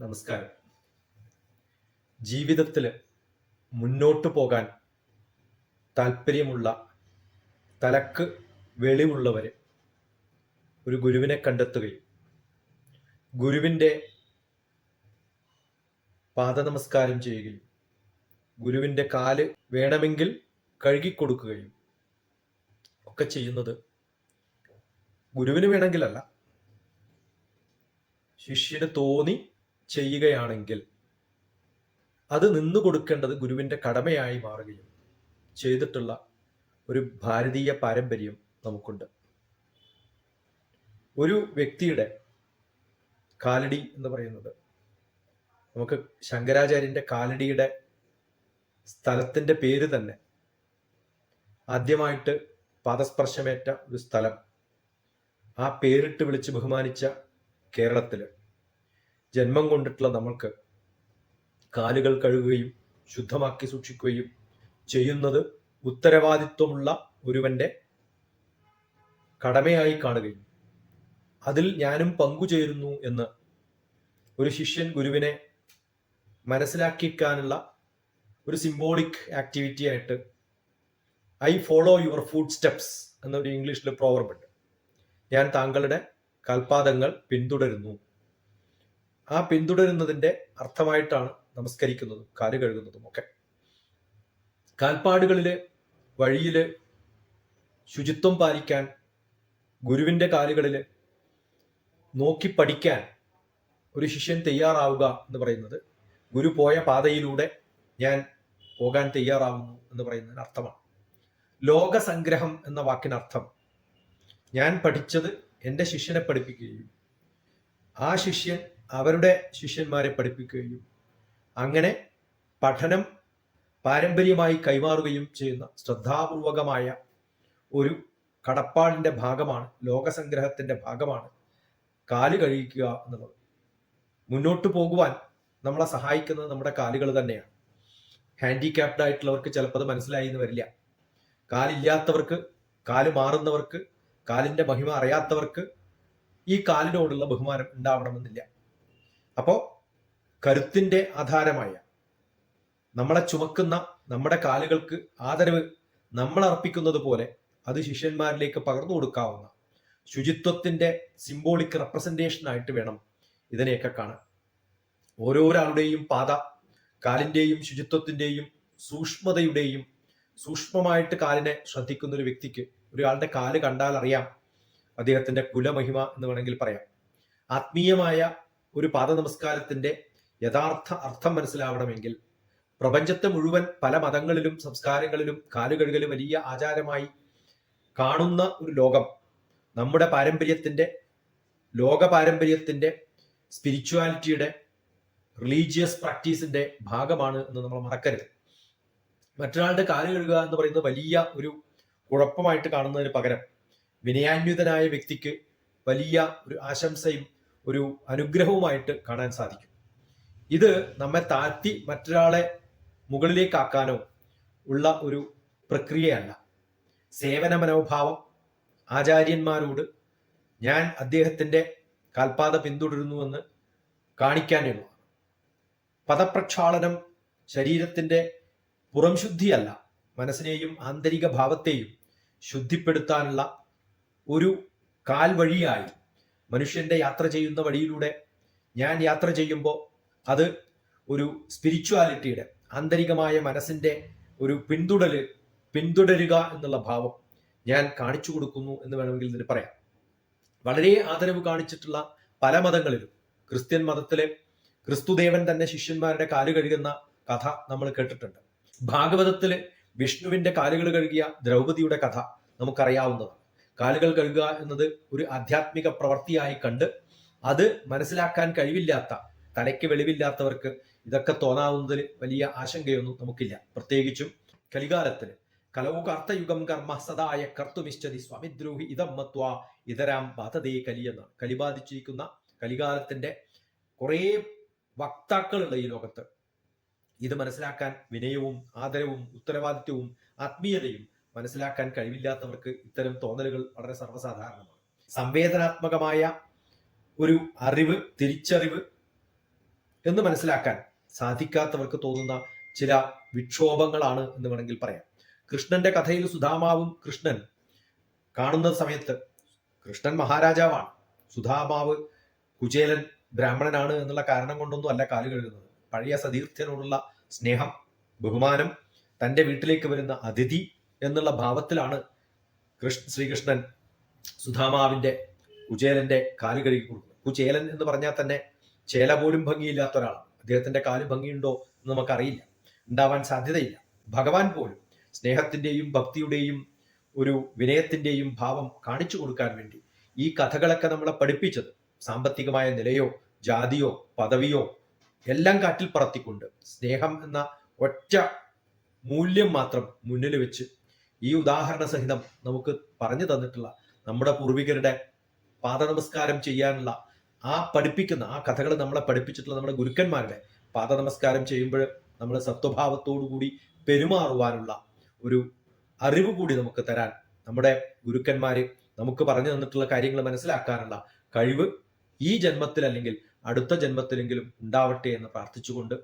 നമസ്കാരം. ജീവിതത്തിൽ മുന്നോട്ട് പോകാൻ താല്പര്യമുള്ള തലക്ക് വെളിവുള്ളവർ ഒരു ഗുരുവിനെ കണ്ടെത്തുകയും ഗുരുവിന്റെ പാദ നമസ്കാരം ചെയ്യുകയും ഗുരുവിന്റെ കാൽ വേണമെങ്കിൽ കഴുകിക്കൊടുക്കുകയും ഒക്കെ ചെയ്യുന്നത് ഗുരുവിന് വേണമെങ്കിലല്ല. ശിഷ്യന് തോന്നി ചെയ്യുകയാണെങ്കിൽ അത് നിന്നു കൊടുക്കേണ്ടത് ഗുരുവിന്റെ കടമയായി മാറുകയും ചെയ്തിട്ടുള്ള ഒരു ഭാരതീയ പാരമ്പര്യം നമുക്കുണ്ട്. ഒരു വ്യക്തിയുടെ കാലടി എന്ന് പറയുന്നത് നമുക്ക് ശങ്കരാചാര്യന്റെ കാലടിയുടെ സ്ഥലത്തിന്റെ പേര് തന്നെ ആദ്യമായിട്ട് പാദസ്പർശമേറ്റ ഒരു സ്ഥലം ആ പേരിട്ട് വിളിച്ച് ബഹുമാനിച്ച കേരളത്തിൽ ജന്മം കൊണ്ടിട്ടുള്ള നമ്മൾക്ക് കാലുകൾ കഴുകുകയും ശുദ്ധമാക്കി സൂക്ഷിക്കുകയും ചെയ്യുന്നത് ഉത്തരവാദിത്വമുള്ള ഒരുവന്റെ കടമയായി കാണുകയും അതിൽ ഞാനും പങ്കുചേരുന്നു എന്ന് ഒരു ശിഷ്യൻ ഗുരുവിനെ മനസ്സിലാക്കിക്കാനുള്ള ഒരു സിംബോളിക് ആക്ടിവിറ്റി ആയിട്ട് I follow your footsteps എന്നൊരു ഇംഗ്ലീഷിൽ പ്രോവർബുണ്ട് ഞാൻ താങ്കളുടെ കാൽപാദങ്ങൾ പിന്തുടരുന്നു. ആ പിന്തുടരുന്നതിന്റെ അർത്ഥമായിട്ടാണ് നമസ്കരിക്കുന്നതും കാൽ കഴുകുന്നതും ഒക്കെ. കാൽപ്പാടുകളിൽ വഴിയിൽ ശുചിത്വം പാലിക്കാൻ ഗുരുവിന്റെ കാലുകളിൽ നോക്കി പഠിക്കാൻ ഒരു ശിഷ്യൻ തയ്യാറാവുക എന്ന് പറയുന്നത് ഗുരു പോയ പാതയിലൂടെ ഞാൻ പോകാൻ തയ്യാറാവുന്നു എന്ന് പറയുന്നതിന് അർത്ഥമാണ്. ലോകസംഗ്രഹം എന്ന വാക്കിനർത്ഥം ഞാൻ പഠിച്ചത് എന്റെ ശിഷ്യനെ പഠിപ്പിക്കുകയും ആ ശിഷ്യൻ അവരുടെ ശിഷ്യന്മാരെ പഠിപ്പിക്കുകയും അങ്ങനെ പഠനം പാരമ്പര്യമായി കൈമാറുകയും ചെയ്യുന്ന ശ്രദ്ധാപൂർവകമായ ഒരു കടപ്പാടിന്റെ ഭാഗമാണ് ലോകസംഗ്രഹത്തിന്റെ ഭാഗമാണ് കാൽ കഴിക്കുക എന്നുള്ളത്. മുന്നോട്ട് പോകുവാൻ നമ്മളെ സഹായിക്കുന്നത് നമ്മുടെ കാലുകൾ തന്നെയാണ്. ഹാൻഡിക്യാപ്ഡ് ആയിട്ടുള്ളവർക്ക് ചിലപ്പോൾ അത് മനസ്സിലായി എന്ന് വരില്ല. കാലില്ലാത്തവർക്ക് കാൽ മാറുന്നവർക്ക് കാലിന്റെ മഹിമ അറിയാത്തവർക്ക് ഈ കാലിനോടുള്ള ബഹുമാനം ഉണ്ടാവണമെന്നില്ല. അപ്പോ കരുത്തിന്റെ ആധാരമായ നമ്മളെ ചുമക്കുന്ന നമ്മുടെ കാലുകൾക്ക് ആദരവ് നമ്മൾ അർപ്പിക്കുന്നത് പോലെ അത് ശിഷ്യന്മാരിലേക്ക് പകർന്നു കൊടുക്കാവുന്ന ശുചിത്വത്തിന്റെ സിംബോളിക് റെപ്രസെന്റേഷൻ ആയിട്ട് വേണം ഇതിനെയൊക്കെ കാണാൻ. ഓരോരാളുടെയും പാത കാലിന്റെയും ശുചിത്വത്തിന്റെയും സൂക്ഷ്മതയുടെയും സൂക്ഷ്മമായിട്ട് കാലിനെ ശ്രദ്ധിക്കുന്ന ഒരു വ്യക്തിക്ക് ഒരാളുടെ കാൽ കണ്ടാൽ അറിയാം. അദ്ദേഹത്തിന്റെ കുലമഹിമ എന്ന് വേണമെങ്കിൽ പറയാം. ആത്മീയമായ ഒരു പാദ നമസ്കാരത്തിന്റെ യഥാർത്ഥ അർത്ഥം മനസ്സിലാവണമെങ്കിൽ പ്രപഞ്ചത്തെ മുഴുവൻ പല മതങ്ങളിലും സംസ്കാരങ്ങളിലും കാലുകഴുകൽ വലിയ ആചാരമായി കാണുന്ന ഒരു ലോകം. നമ്മുടെ പാരമ്പര്യത്തിന്റെ ലോക പാരമ്പര്യത്തിന്റെ സ്പിരിച്വാലിറ്റിയുടെ റിലീജിയസ് പ്രാക്ടീസിന്റെ ഭാഗമാണ് എന്ന് നമ്മൾ മറക്കരുത്. മറ്റൊരാളുടെ കാൽ കഴുകുക എന്ന് പറയുന്നത് വലിയ ഒരു കുഴപ്പമായിട്ട് കാണുന്നതിന് പകരം വിനയാന്വിതനായ വ്യക്തിക്ക് വലിയ ഒരു ആശംസയും ഒരു അനുഗ്രഹവുമായിട്ട് കാണാൻ സാധിക്കും. ഇത് നമ്മെ താഴ്ത്തി മറ്റൊരാളെ മുകളിലേക്കാക്കാനോ ഉള്ള ഒരു പ്രക്രിയയല്ല. സേവന മനോഭാവം ആചാര്യന്മാരോട് ഞാൻ അദ്ദേഹത്തിന്റെ കാൽപാത പിന്തുടരുന്നുവെന്ന് കാണിക്കാനുള്ളതാണ് പദപ്രക്ഷാളനം ശരീരത്തിന്റെ പുറം ശുദ്ധിയല്ല മനസ്സിനെയും ആന്തരിക ഭാവത്തെയും ശുദ്ധിപ്പെടുത്താനുള്ള ഒരു കാൽ വഴിയായി മനുഷ്യന്റെ യാത്ര ചെയ്യുന്ന വഴിയിലൂടെ ഞാൻ യാത്ര ചെയ്യുമ്പോൾ അത് ഒരു സ്പിരിച്വാലിറ്റിയുടെ ആന്തരികമായ മനസ്സിന്റെ ഒരു പിന്തുടൽ പിന്തുടരുക എന്നുള്ള ഭാവം ഞാൻ കാണിച്ചു കൊടുക്കുന്നു എന്ന് വേണമെങ്കിൽ ഇതിന് പറയാം. വളരെ ആദരവ് കാണിച്ചിട്ടുള്ള പല മതങ്ങളിലും ക്രിസ്ത്യൻ മതത്തിലെ ക്രിസ്തുദേവൻ തന്നെ ശിഷ്യന്മാരുടെ കാൽ കഴുകുന്ന കഥ നമ്മൾ കേട്ടിട്ടുണ്ട്. ഭാഗവതത്തിൽ വിഷ്ണുവിന്റെ കാലുകൾ കഴുകിയ ദ്രൗപതിയുടെ കഥ നമുക്കറിയാവുന്നതാണ്. കാലുകൾ കഴുകുക എന്നത് ഒരു ആധ്യാത്മിക പ്രവൃത്തിയായി കണ്ട് അത് മനസ്സിലാക്കാൻ കഴിവില്ലാത്ത തലയ്ക്ക് വെളിവില്ലാത്തവർക്ക് ഇതൊക്കെ തോന്നാവുന്നതിൽ വലിയ ആശങ്കയൊന്നും നമുക്കില്ല. പ്രത്യേകിച്ചും കലികാലത്തിന് കലവുകാർത്തയുഗം കർമ്മ സദായ കർത്തുമിശ്ചതി സ്വാമിദ്രോഹി ഇതം മത്വ ഇതരാം ബാധതേ കലി എന്നാണ് കലിബാധിച്ചിരിക്കുന്ന കലികാലത്തിന്റെ കുറേ വക്താക്കളുണ്ട് ഈ ലോകത്ത്. ഇത് മനസ്സിലാക്കാൻ വിനയവും ആദരവും ഉത്തരവാദിത്വവും ആത്മീയതയും മനസ്സിലാക്കാൻ കഴിവില്ലാത്തവർക്ക് ഇത്തരം തോന്നലുകൾ വളരെ സർവസാധാരണമാണ്. സംവേദനാത്മകമായ ഒരു അറിവ് തിരിച്ചറിവ് എന്ന് മനസ്സിലാക്കാൻ സാധിക്കാത്തവർക്ക് തോന്നുന്ന ചില വിക്ഷോഭങ്ങളാണ് എന്ന് വേണമെങ്കിൽ പറയാം. കൃഷ്ണന്റെ കഥയിൽ സുധാമാവും കൃഷ്ണൻ കാണുന്ന സമയത്ത് കൃഷ്ണൻ മഹാരാജാവാണ്. സുധാമാവ് കുചേലൻ ബ്രാഹ്മണനാണ് എന്നുള്ള കാരണം കൊണ്ടൊന്നും അല്ല കാൽ കഴുകുന്നത്. പഴയ സതീർത്ഥ്യനോടുള്ള സ്നേഹം ബഹുമാനം തന്റെ വീട്ടിലേക്ക് വരുന്ന അതിഥി എന്നുള്ള ഭാവത്തിലാണ് കൃഷ്ണ ശ്രീകൃഷ്ണൻ സുധാമാവിന്റെ കുചേലന്റെ കാൽ കഴുകി കൊടുക്കുന്നത്. കുചേലൻ എന്ന് പറഞ്ഞാൽ തന്നെ ചേല പോലും ഭംഗിയില്ലാത്ത ഒരാളാണ്. അദ്ദേഹത്തിന്റെ കാൽ ഭംഗിയുണ്ടോ എന്ന് നമുക്കറിയില്ല. ഉണ്ടാവാൻ സാധ്യതയില്ല. ഭഗവാൻ പോലും സ്നേഹത്തിന്റെയും ഭക്തിയുടെയും ഒരു വിനയത്തിന്റെയും ഭാവം കാണിച്ചു കൊടുക്കാൻ വേണ്ടി ഈ കഥകളൊക്കെ നമ്മളെ പഠിപ്പിച്ചത് സാമ്പത്തികമായ നിലയോ ജാതിയോ പദവിയോ എല്ലാം കാറ്റിൽ പറത്തിക്കൊണ്ട് സ്നേഹം എന്ന ഒറ്റ മൂല്യം മാത്രം മുന്നിൽ വെച്ച് ഈ ഉദാഹരണ സഹിതം നമുക്ക് പറഞ്ഞു തന്നിട്ടുള്ള നമ്മുടെ പൂർവികരുടെ പാദനമസ്കാരം ചെയ്യാനുള്ള ആ പഠിപ്പിക്കുന്ന ആ കഥകൾ നമ്മളെ പഠിപ്പിച്ചിട്ടുള്ള നമ്മുടെ ഗുരുക്കന്മാരുടെ പാദനമസ്കാരം ചെയ്യുമ്പോൾ നമ്മൾ സത്വഭാവത്തോടു കൂടി പെരുമാറുവാനുള്ള ഒരു അറിവ് കൂടി നമുക്ക് തരാൻ നമ്മുടെ ഗുരുക്കന്മാര് നമുക്ക് പറഞ്ഞു തന്നിട്ടുള്ള കാര്യങ്ങൾ മനസ്സിലാക്കാനുള്ള കഴിവ് ഈ ജന്മത്തിൽ അല്ലെങ്കിൽ അടുത്ത ജന്മത്തിലെങ്കിലും ഉണ്ടാവട്ടെ എന്ന് പ്രാർത്ഥിച്ചുകൊണ്ട്